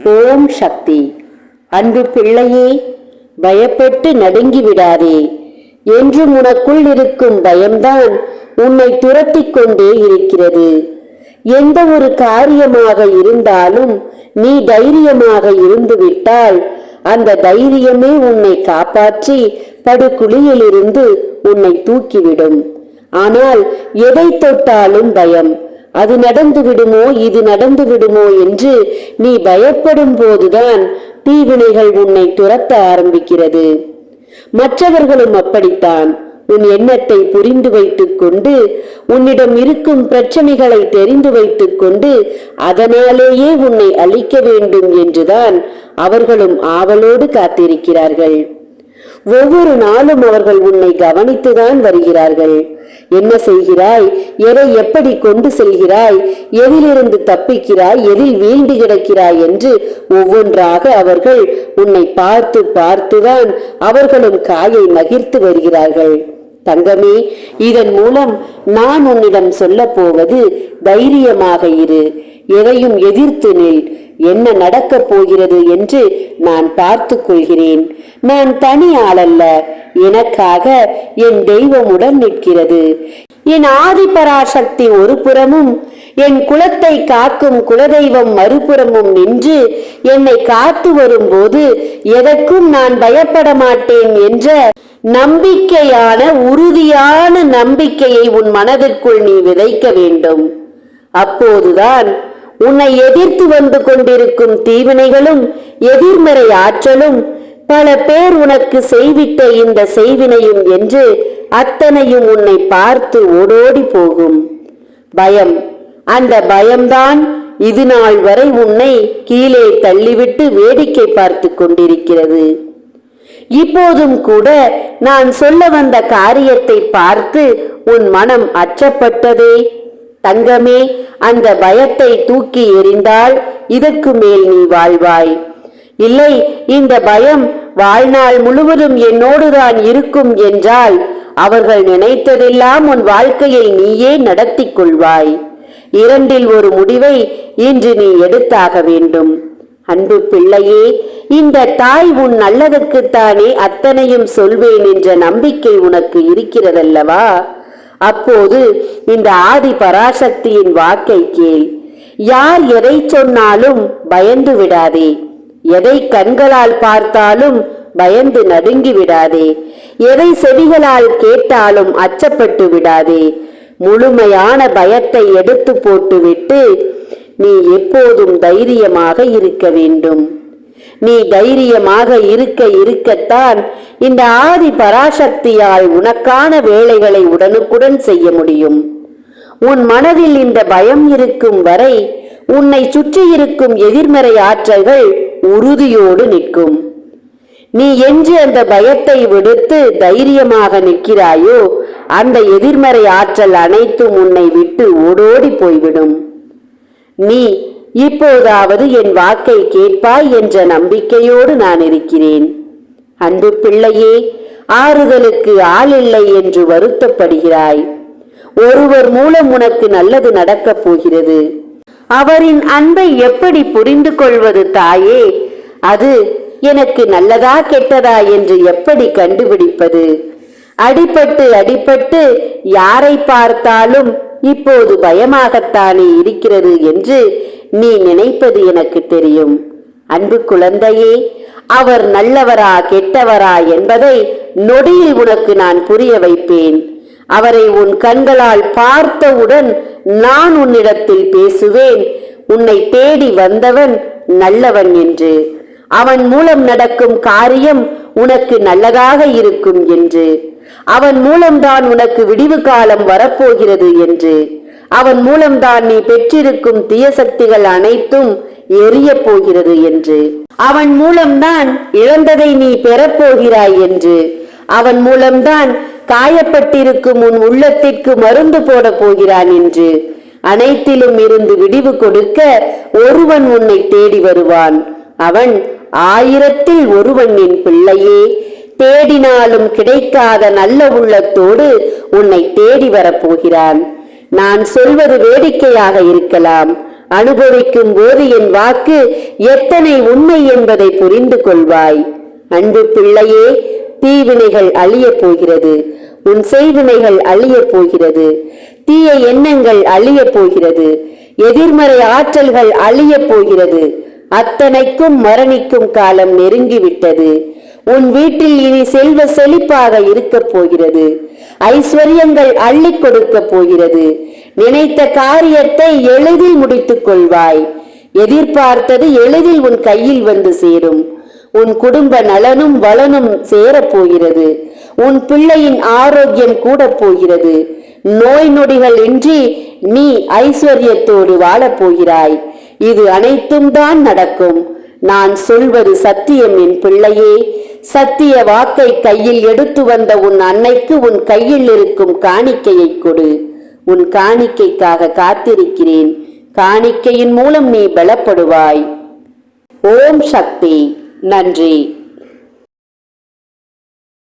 ஓம் சக்தி. அன்பு பிள்ளையே பயப்பட்டு நடுங்கி விடாதே. என்றும் உனக்குள் இருக்கும் பயம்தான் உன்னை துரத்திக் கொண்டே இருக்கிறது. எந்த ஒரு காரியமாக இருந்தாலும் நீ தைரியமாக இருந்துவிட்டால் அந்த தைரியமே உன்னை காப்பாற்றி படுகுழியிலிருந்து உன்னை தூக்கிவிடும். ஆனால் எதை தொட்டாலும் பயம். அது நடந்து விடுமோ இது நடந்து விடுமோ என்று நீ பயப்படும் போதுதான் தீவினைகள் உன்னை துரத்த ஆரம்பிக்கிறது. மற்றவர்களும் அப்படித்தான். உன் எண்ணத்தை புரிந்து வைத்துக் கொண்டு உன்னிடம் இருக்கும் பிரச்சனைகளை தெரிந்து வைத்துக் கொண்டு அதனாலேயே உன்னை அழிக்க வேண்டும் என்றுதான் அவர்களும் ஆவலோடு காத்திருக்கிறார்கள். ஒவ்வொரு நாளும் அவர்கள் உன்னை கவனித்துதான் வருகிறார்கள். என்ன செய்கிறாய்? எதை எப்படி கொண்டு செல்கிறாய்? எதிலிருந்து தப்பிக்கிறாய்? எதில் வீழ்ந்து கிடக்கிறாய் என்று ஒவ்வொன்றாக அவர்கள் உன்னை பார்த்து பார்த்துதான் அவர்களும் காயை மகிழ்த்து வருகிறார்கள். தங்கமே இதன் மூலம் நான் உன்னிடம் சொல்ல போவது தைரியமாக இரு. எதையும் எதிர்த்து நில். என்ன நடக்கப் போகிறது என்று நான் பார்த்து கொள்கிறேன். நான் தனி ஆளல்ல எனக்காக என் தெய்வமுடன் நிற்கிறது. என் ஆதிபராசக்தி ஒரு புறமும் என் குலத்தை காக்கும் குலதெய்வம் மறுபுறமும் நின்று என்னை காத்து வரும்போது எதற்கும் நான் பயப்பட மாட்டேன் என்ற நம்பிக்கையான உறுதியான நம்பிக்கையை உன் மனதிற்குள் நீ விதைக்க வேண்டும். அப்போதுதான் உன்னை எதிர்த்து வந்து கொண்டிருக்கும் தீவினைகளும் எதிர்மறை ஆற்றலும் பல பேர் உனக்கு செய்வித்த இந்த செய்வினையும் என்று அத்தனையும் உன்னை பார்த்து ஓடோடி போகும். பயம். அந்த பயம்தான் இது நாள் வரை உன்னை கீழே தள்ளிவிட்டு வேடிக்கை பார்த்து கொண்டிருக்கிறது. இப்போதும் கூட நான் சொல்ல வந்த காரியத்தை பார்த்து உன் மனம் அச்சப்பட்டதே. தங்கமே அந்த பயத்தை தூக்கி எறிந்தால் இதற்கு மேல் நீ வாழ்வாய். இல்லை இந்த பயம் வாழ்நாள் முழுவதும் என்னோடுதான் இருக்கும் என்றால் அவர்கள் நினைத்ததெல்லாம் உன் வாழ்க்கையை நீயே நடத்திக் கொள்வாய். இரண்டில் ஒரு முடிவை இன்று நீ எடுத்தாக வேண்டும். அன்பு பிள்ளையே இந்த தாய் உன் நல்லதற்குத்தானே அத்தனையும் சொல்வேன் என்ற நம்பிக்கை உனக்கு இருக்கிறதல்லவா? அப்போது இந்த ஆதி பராசக்தியின் வாக்கை கேள். யார் எதை சொன்னாலும் பயந்து விடாதே. எதை கண்களால் பார்த்தாலும் பயந்து நடுங்கி விடாதே. எதை செவிகளால் கேட்டாலும் அச்சப்பட்டு விடாதே. முழுமையான பயத்தை எடுத்து போட்டுவிட்டு நீ எப்போதும் தைரியமாக இருக்க வேண்டும். நீ தைரியமாக இருக்க இருக்கத்தான். இந்த ஆதி பராசக்தியால் உனக்கான வேலைகளை உடனுக்குடன் செய்ய முடியும். உன் மனதில் இந்த பயம் இருக்கும் வரை உன்னை சுற்றி இருக்கும் எதிர்மறை ஆற்றல்கள் உறுதியோடு நிற்கும். நீ என்று அந்த பயத்தை விடுத்து தைரியமாக நிற்கிறாயோ அந்த எதிர்மறை ஆற்றல் அனைத்தும் உன்னை விட்டு ஓடோடி போய்விடும். நீ இப்போதாவது என் வாக்கை கேட்பாய் என்ற நம்பிக்கையோடு நான் இருக்கிறேன். அன்பு பிள்ளையே ஆறுதலுக்கு ஆள் இல்லை என்று வருத்தப்படுகிறாய். ஒருவர் மூலம் உனக்கு நல்லது நடக்கப் போகிறது. அவரின் அன்பை எப்படி புரிந்து கொள்வது தாயே? அது எனக்கு நல்லதா கெட்டதா என்று எப்படி கண்டுபிடிப்பது? அடிபட்டு அடிபட்டு யாரை பார்த்தாலும் இப்போது பயமாகத்தானே இருக்கிறது என்று நீ நினைப்பது எனக்கு தெரியும். அன்பு குழந்தையே அவர் நல்லவரா கெட்டவரா என்பதை நொடியில் உனக்கு நான் புரிய வைப்பேன். அவரை உன் கண்களால் பார்த்தவுடன் நான் உன்னிடத்தில் பேசுவேன். உன்னை தேடி வந்தவன் நல்லவன் என்று. அவன் மூலம் நடக்கும் காரியம் உனக்கு நல்லதாக இருக்கும் என்று. அவன் மூலம்தான் உனக்கு விடிவு காலம் வரப்போகிறது என்று. அவன் மூலம்தான் நீ பெற்றிருக்கும் தீய சக்திகள் அனைத்தும் எரிய போகிறது என்று. அவன் மூலம்தான் இழந்ததை நீ பெறப்போகிறாய் என்று. அவன் மூலம்தான் காயப்பட்டிருக்கும் உன் உள்ளத்திற்கு மருந்து போட போகிறான் என்று. அனைத்திலும் இருந்து விடிவு கொடுக்க ஒருவன் உன்னை தேடி வருவான். அவன் ஆயிரத்தில் ஒருவன் என் பிள்ளையே தேடினாலும் கிடைக்காத நல்ல உள்ளத்தோடு உன்னை தேடி வரப்போகிறான் நான் சொல்வது வேடிக்கையாக இருக்கலாம். அனுபவிக்கும் போது என் வாக்கு எத்தனை உண்மை என்பதை புரிந்து கொள்வாய். அன்பு பிள்ளையே தீவினைகள் அழியப் போகிறது. உன் செய்வினைகள் அழியப் போகிறது. தீய எண்ணங்கள் அழியப் போகிறது. எதிர்மறை ஆற்றல்கள் அழியப் போகிறது. அத்தனைக்கும் மரணிக்கும் காலம் நெருங்கிவிட்டது. உன் வீட்டில் இனி செல்வ செழிப்பாக இருக்கப் போகிறது. ஐஸ்வர்யங்கள் அள்ளி கொடுக்கப் போகிறது. நினைத்த காரியத்தை எளிதில் முடித்துக் கொள்வாய். எதிர்பார்த்தது எளிதில் உன் கையில் வந்து சேரும். உன் குடும்ப நலனும் வளனும் சேரப் போகிறது. உன் பிள்ளையின் ஆரோக்கியம் கூட போகிறது. நோய் நொடிகள் இன்றி நீ ஐஸ்வர்யத்தோடு வாழப் போகிறாய். இது அனைத்தும் தான் நடக்கும். நான் சொல்வது சத்தியம் என் பிள்ளையே. சத்திய வாக்கை கையில் எடுத்து வந்த உன் அன்னைக்கு உன் கையில் இருக்கும் காணிக்கையை கொடு. உன் காணிக்கைக்காக காத்திருக்கிறேன். காணிக்கையின் மூலம் நீ பலப்படுவாய். ஓம் சக்தி. நன்றி.